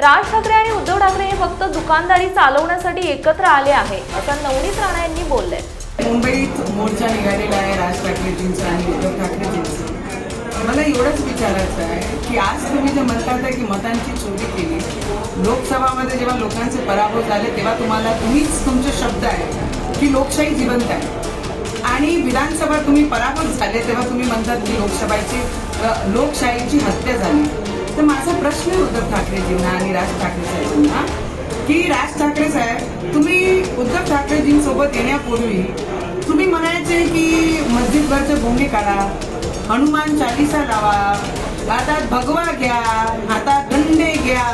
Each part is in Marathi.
राज ठाकरे आणि उद्धव ठाकरे हे फक्त दुकानदारी चालवण्यासाठी एकत्र आले आहे असं नवनीत राणा यांनी बोलले मुंबईत मोर्चा निघालेला आहे राज ठाकरेजींचा आणि उद्धव ठाकरेजींचा. मला एवढंच विचारायचं आहे की आज तुम्ही जे म्हणतात की मतांची चोरी केली लोकसभामध्ये जेव्हा लोकांचे पराभव झाले तेव्हा तुम्हाला तुम्हीच तुमचे शब्द आहे की लोकशाही जिवंत आहे. आणि विधानसभा तुम्ही पराभूत झाले तेव्हा तुम्ही म्हणतात की लोकसभेची लोकशाहीची हत्या झाली. तर माझा प्रश्न आहे उद्धव ठाकरेजींना आणि राज ठाकरे साहेबांना की राज ठाकरे साहेब तुम्ही उद्धव ठाकरेजींसोबत येण्यापूर्वी तुम्ही म्हणायचे की मस्जिदवरचे भोंगे काढा हनुमान चालिसा लावा हातात भगवा घ्या हातात दंडे घ्या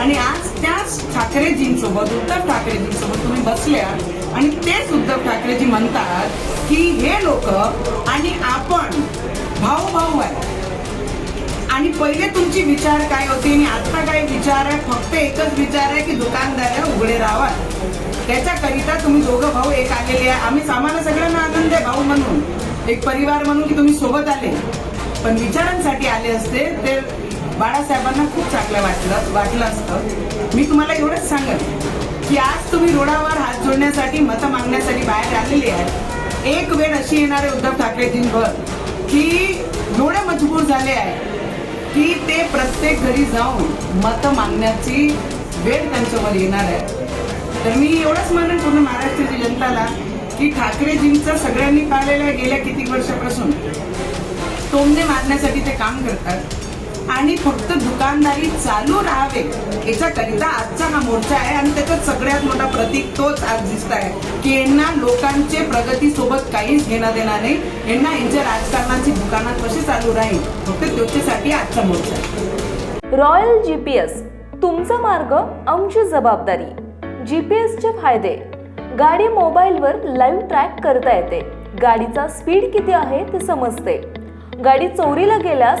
आणि आज त्याच ठाकरेजींसोबत उद्धव ठाकरेजींसोबत तुम्ही बसल्या आणि तेच उद्धव ठाकरेजी म्हणतात की हे लोक आणि आपण भाऊ भाऊ आहे आणि पहिले तुमची विचार काय होते? आणि आता काय विचार आहे? फक्त एकच विचार आहे की दुकानदार उघडे राहावा. त्याच्याकरिता तुम्ही दोघं भाऊ एक आलेले आहे. आम्ही आम्हाला सगळ्यांना आनंद आहे भाऊ म्हणून. एक परिवार म्हणून की तुम्ही सोबत आले. पण विचारांसाठी आले असते ते बाळासाहेबांना खूप चांगलं वाटलं वाटलं असतं. मी तुम्हाला एवढंच सांगत की आज तुम्ही रोडावर हात जोडण्यासाठी मतं मागण्यासाठी बाहेर आलेले आहेत एक वेळ अशी येणार आहे उद्धव ठाकरेजींवर की एवढे मजबूर झाले आहे. की ते प्रत्येक घरी जाऊन मतं मागण्याची वेळ त्यांच्यावर येणार आहे. तर मी एवढंच म्हणेन पूर्ण महाराष्ट्राची जनताला की ठाकरेजींचं सगळ्यांनी पाहिलेलं आहे गेल्या किती वर्षापासून. तोंडे मारण्यासाठी ते काम करतात. आणि फक्त दुकानदारी चालू राहावे याच्याकरिता आजचा हा मोर्चा आहे आणि त्याचा सगळ्यात मोठा प्रतीक तोच आज दिसत आहे की यांना लोकांचे प्रगतीसोबत काहीच घेणं देणार नाही. यांना यांच्या राजकारणाची दुकानात कशी चालू राहील फक्त त्याच्यासाठी आजचा मोर्चा आहे. रॉयल जी पी एस तुमचा मार्ग आमची जबाबदारी. जी पी एसचे फायदे. गाडी मोबाईलवर लाईव्ह ट्रॅक करता येते. गाडीचा स्पीड किती आहे ते समजते. गाडी चोरीला गेल्यास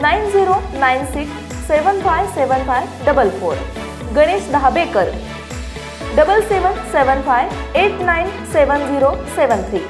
nine zero nine six seven five seven five double four Ganesh Dahabekar double seven seven five eight nine seven zero seven three